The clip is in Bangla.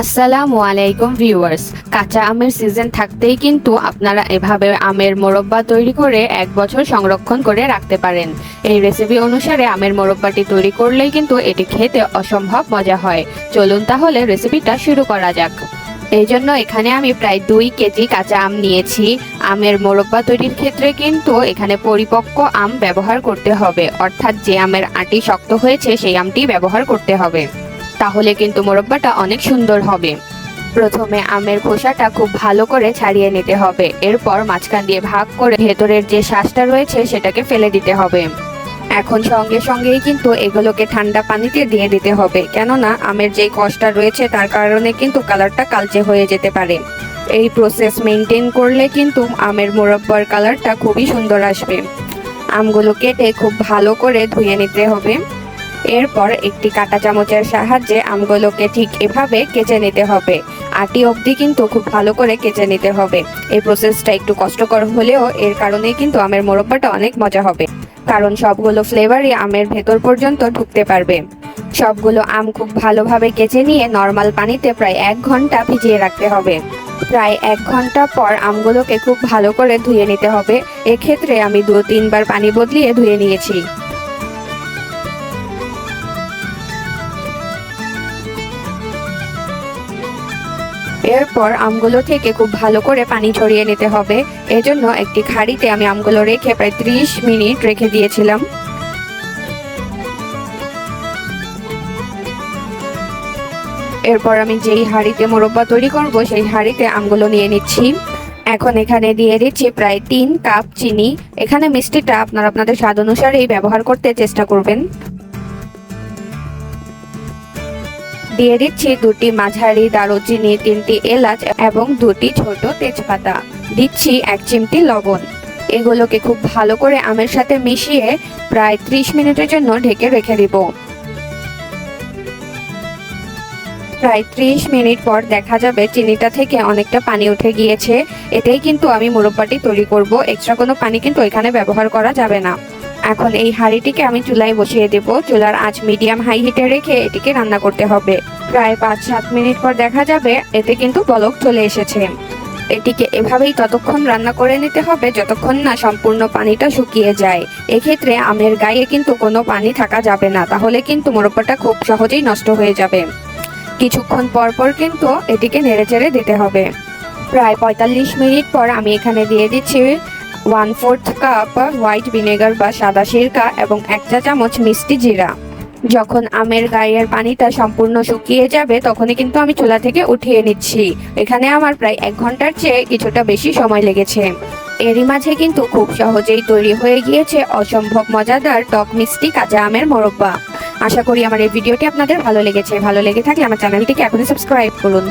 আসসালামু আলাইকুম ভিউয়ার্স। কাঁচা আমের সিজন থাকতেই কিন্তু আপনারা এভাবে আমের মোরব্বা তৈরি করে এক বছর সংরক্ষণ করে রাখতে পারেন। এই রেসিপি অনুসারে আমের মোরব্বাটি তৈরি করলেই কিন্তু এটি খেতে অসম্ভব মজা হয়। চলুন তাহলে রেসিপিটা শুরু করা যাক। এই জন্য এখানে আমি প্রায় দুই কেজি কাঁচা আম নিয়েছি। আমের মোরব্বা তৈরির ক্ষেত্রে কিন্তু এখানে পরিপক্ক আম ব্যবহার করতে হবে। অর্থাৎ যে আমের আটি শক্ত হয়েছে, সেই আমটি ব্যবহার করতে হবে। তাহলে কিন্তু মোরব্বাটা অনেক সুন্দর হবে। প্রথমে আমের খোসাটা খুব ভালো করে ছাড়িয়ে নিতে হবে। এরপর মাঝখান দিয়ে ভাগ করে ভেতরের যে শ্বাসটা রয়েছে সেটাকে ফেলে দিতে হবে। এখন সঙ্গে সঙ্গেই কিন্তু এগুলোকে ঠান্ডা পানিতে দিয়ে দিতে হবে। কেননা আমের যে কষটা রয়েছে তার কারণে কিন্তু কালারটা কালচে হয়ে যেতে পারে। এই প্রসেস মেনটেন করলে কিন্তু আমের মোরব্বার কালারটা খুবই সুন্দর আসবে। আমগুলো কেটে খুব ভালো করে ধুয়ে নিতে হবে। এরপর একটি কাঁটা চামচের সাহায্যে আমগুলোকে ঠিক এভাবে কেচে নিতে হবে। আটি অবধি কিন্তু খুব ভালো করে কেচে নিতে হবে। এই প্রসেসটা একটু কষ্টকর হলেও এর কারণেই কিন্তু আমের মোরব্বাটা অনেক মজা হবে। কারণ সবগুলো ফ্লেভারই আমের ভেতর পর্যন্ত ঢুকতে পারবে। সবগুলো আম খুব ভালোভাবে কেচে নিয়ে নর্মাল পানিতে প্রায় এক ঘণ্টা ভিজিয়ে রাখতে হবে। প্রায় এক ঘণ্টা পর আমগুলোকে খুব ভালো করে ধুয়ে নিতে হবে। এক্ষেত্রে আমি দু তিনবার পানি বদলিয়ে ধুয়ে নিয়েছি। এরপর আমগুলো থেকে খুব ভালো করে পানি ছড়িয়ে নিতে হবে। এজন্য একটি খাড়িতে আমি আমগুলো রেখে প্রায় ত্রিশ মিনিট রেখে দিয়েছিলাম। এরপর আমি যেই হাঁড়িতে মোরব্বা তৈরি করব, সেই হাঁড়িতে আমগুলো নিয়ে নিচ্ছি। এখন এখানে দিয়ে দিচ্ছি প্রায় তিন কাপ চিনি। এখানে মিষ্টিটা আপনারা আপনাদের স্বাদ অনুসারেই ব্যবহার করতে চেষ্টা করবেন। দিয়ে দিচ্ছি দুটি মাঝারি দারুচিনি তিনটি এলাচ এবং দুটি ছোট তেজপাতা। দিচ্ছি এক চিমটি লবণ। এগুলোকে খুব ভালো করে আমের সাথে মিশিয়ে প্রায় ত্রিশ মিনিটের জন্য ঢেকে রেখে দিব। প্রায় ত্রিশ মিনিট পর দেখা যাবে চিনিটা থেকে অনেকটা পানি উঠে গিয়েছে। এতেই কিন্তু আমি মুরব্বাটি তৈরি করব। এক্সট্রা কোনো পানি কিন্তু এখানে ব্যবহার করা যাবে না। এখন এই হাঁড়িটিকে আমি চুলায় বসিয়ে দেব। চুলার আঁচ মিডিয়াম হাই হিটে রেখে এটিকে রান্না করতে হবে। প্রায় পাঁচ, সাত মিনিট পর দেখা যাবে এতে কিন্তু বলক চলে এসেছে। এটিকে এভাবেই ততক্ষণ রান্না করে নিতে হবে যতক্ষণ না সম্পূর্ণ পানিটা শুকিয়ে যায়। এক্ষেত্রে আমের গায়ে কিন্তু কোনো পানি থাকা যাবে না, তাহলে কিন্তু মোরব্বাটা খুব সহজেই নষ্ট হয়ে যাবে। কিছুক্ষণ পর পর কিন্তু এটিকে নেড়েচেড়ে দিতে হবে। প্রায় পঁয়তাল্লিশ মিনিট পর আমি এখানে দিয়ে দিচ্ছি one fourth cup white vinegar বা সাদা সিরকা এবং এক চা চামচ মিষ্টি জিরা। যখন আমের গায়ের পানিটা সম্পূর্ণ শুকিয়ে যাবে, তখনই কিন্তু আমি চুলা থেকে উঠিয়ে নিচ্ছি। এখানে আমার প্রায় এক ঘণ্টার চেয়ে কিছুটা বেশি সময় লেগেছে। এরই মাঝে কিন্তু খুব সহজেই তৈরি হয়ে গিয়েছে অসম্ভব মজাদার টক মিষ্টি কাঁচা আমের মোরব্বা। আশা করি আমার এই ভিডিওটি আপনাদের ভালো লেগেছে। ভালো লেগে থাকলে আমার চ্যানেলটিকে এখনই সাবস্ক্রাইব করুন।